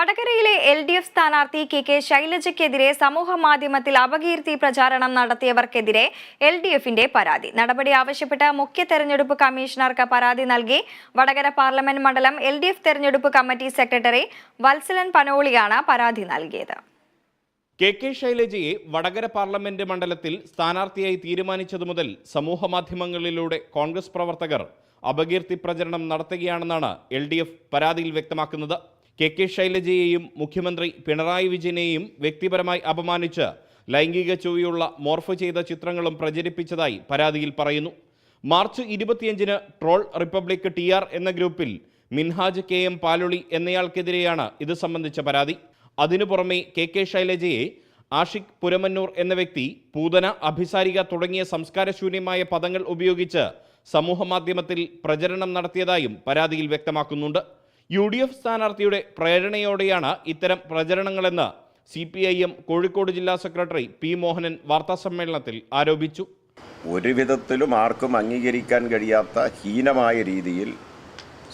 വടകരയിലെ L D F സ്ഥാനാർത്ഥി K K ശൈലജയ്ക്കെതിരെ സമൂഹ മാധ്യമത്തിൽ അപകീർത്തി പ്രചാരണം നടത്തിയവർക്കെതിരെ എൽ ഡി എഫിന്റെ പരാതി. നടപടി ആവശ്യപ്പെട്ട് മുഖ്യ തെരഞ്ഞെടുപ്പ് കമ്മീഷണർക്ക് പരാതി നൽകി വടകര പാർലമെന്റ് മണ്ഡലം എൽ ഡി എഫ് തെരഞ്ഞെടുപ്പ് കമ്മിറ്റി സെക്രട്ടറി വത്സലൻ പനോളിയാണ് പരാതി നൽകിയത്. കെ കെ ശൈലജയെ വടകര പാർലമെന്റ് മണ്ഡലത്തിൽ സ്ഥാനാർത്ഥിയായി തീരുമാനിച്ചതു മുതൽ സമൂഹ മാധ്യമങ്ങളിലൂടെ കോൺഗ്രസ് പ്രവർത്തകർ അപകീർത്തി പ്രചരണം നടത്തുകയാണെന്നാണ് എൽ പരാതിയിൽ വ്യക്തമാക്കുന്നത്. കെ കെ ശൈലജയെയും മുഖ്യമന്ത്രി പിണറായി വിജയനെയും വ്യക്തിപരമായി അപമാനിച്ച് ലൈംഗിക ചൊവ്വയുള്ള മോർഫ് ചെയ്ത ചിത്രങ്ങളും പ്രചരിപ്പിച്ചതായി പരാതിയിൽ പറയുന്നു. മാർച്ച് ഇരുപത്തിയഞ്ചിന് ട്രോൾ റിപ്പബ്ലിക് ടി ആർ എന്ന ഗ്രൂപ്പിൽ മിൻഹാജ് കെ എം പാലുളി എന്നയാൾക്കെതിരെയാണ് ഇത് സംബന്ധിച്ച പരാതി. അതിനു പുറമെ കെ കെ ശൈലജയെ ആഷിഖ് പുരമന്നൂർ എന്ന വ്യക്തി പൂതന അഭിസാരിക തുടങ്ങിയ സംസ്കാരശൂന്യമായ പദങ്ങൾ ഉപയോഗിച്ച് സമൂഹമാധ്യമത്തിൽ പ്രചരണം നടത്തിയതായും പരാതിയിൽ വ്യക്തമാക്കുന്നുണ്ട്. യു ഡി എഫ് സ്ഥാനാർത്ഥിയുടെ പ്രേരണയോടെയാണ് ഇത്തരം പ്രചരണങ്ങളെന്ന് C P I M Kozhikode ജില്ലാ സെക്രട്ടറി പി മോഹനൻ വാർത്താസമ്മേളനത്തിൽ ആരോപിച്ചു. ഒരു വിധത്തിലും ആർക്കും അംഗീകരിക്കാൻ കഴിയാത്ത ഹീനമായ രീതിയിൽ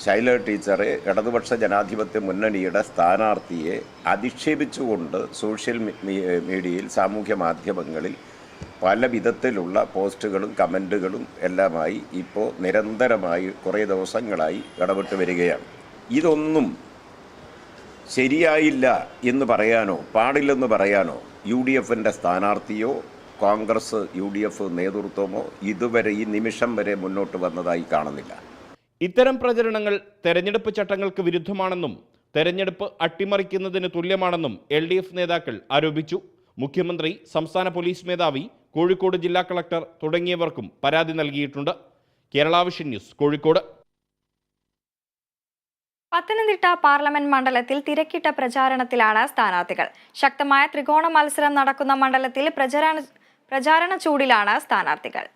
ശൈല ടീച്ചറെ ഇടതുപക്ഷ ജനാധിപത്യ മുന്നണിയുടെ സ്ഥാനാർത്ഥിയെ അധിക്ഷേപിച്ചുകൊണ്ട് സോഷ്യൽ മീഡിയയിൽ സാമൂഹ്യ മാധ്യമങ്ങളിൽ പല വിധത്തിലുള്ള പോസ്റ്റുകളും കമന്റുകളും എല്ലാമായി ഇപ്പോൾ നിരന്തരമായി കുറേ ദിവസങ്ങളായി ഇടപെട്ട് വരികയാണ്. ഇതൊന്നും ശരിയായില്ല എന്ന് പറയാനോ പാടില്ലെന്ന് പറയാനോ യു ഡി എഫിന്റെ സ്ഥാനാർത്ഥിയോ കോൺഗ്രസ് യു ഡി എഫ് നേതൃത്വമോ ഇതുവരെ ഈ നിമിഷം വരെ മുന്നോട്ട് വന്നതായി കാണുന്നില്ല. ഇത്തരം പ്രചരണങ്ങൾ തെരഞ്ഞെടുപ്പ് ചട്ടങ്ങൾക്ക് വിരുദ്ധമാണെന്നും തെരഞ്ഞെടുപ്പ് അട്ടിമറിക്കുന്നതിന് തുല്യമാണെന്നും എൽ ഡി എഫ് നേതാക്കൾ ആരോപിച്ചു. മുഖ്യമന്ത്രി സംസ്ഥാന പോലീസ് മേധാവി കോഴിക്കോട് ജില്ലാ കളക്ടർ തുടങ്ങിയവർക്കും പരാതി നൽകിയിട്ടുണ്ട്. കേരളാവിഷൻ ന്യൂസ് കോഴിക്കോട്. പത്തനംതിട്ട പാർലമെന്റ് മണ്ഡലത്തിൽ തിരക്കിട്ട പ്രചാരണത്തിലാണ് സ്ഥാനാർത്ഥികൾ. ശക്തമായ ത്രികോണ മത്സരം നടക്കുന്ന മണ്ഡലത്തിൽ പ്രചാരണ പ്രചാരണ ചൂടിലാണ് സ്ഥാനാർത്ഥികൾ.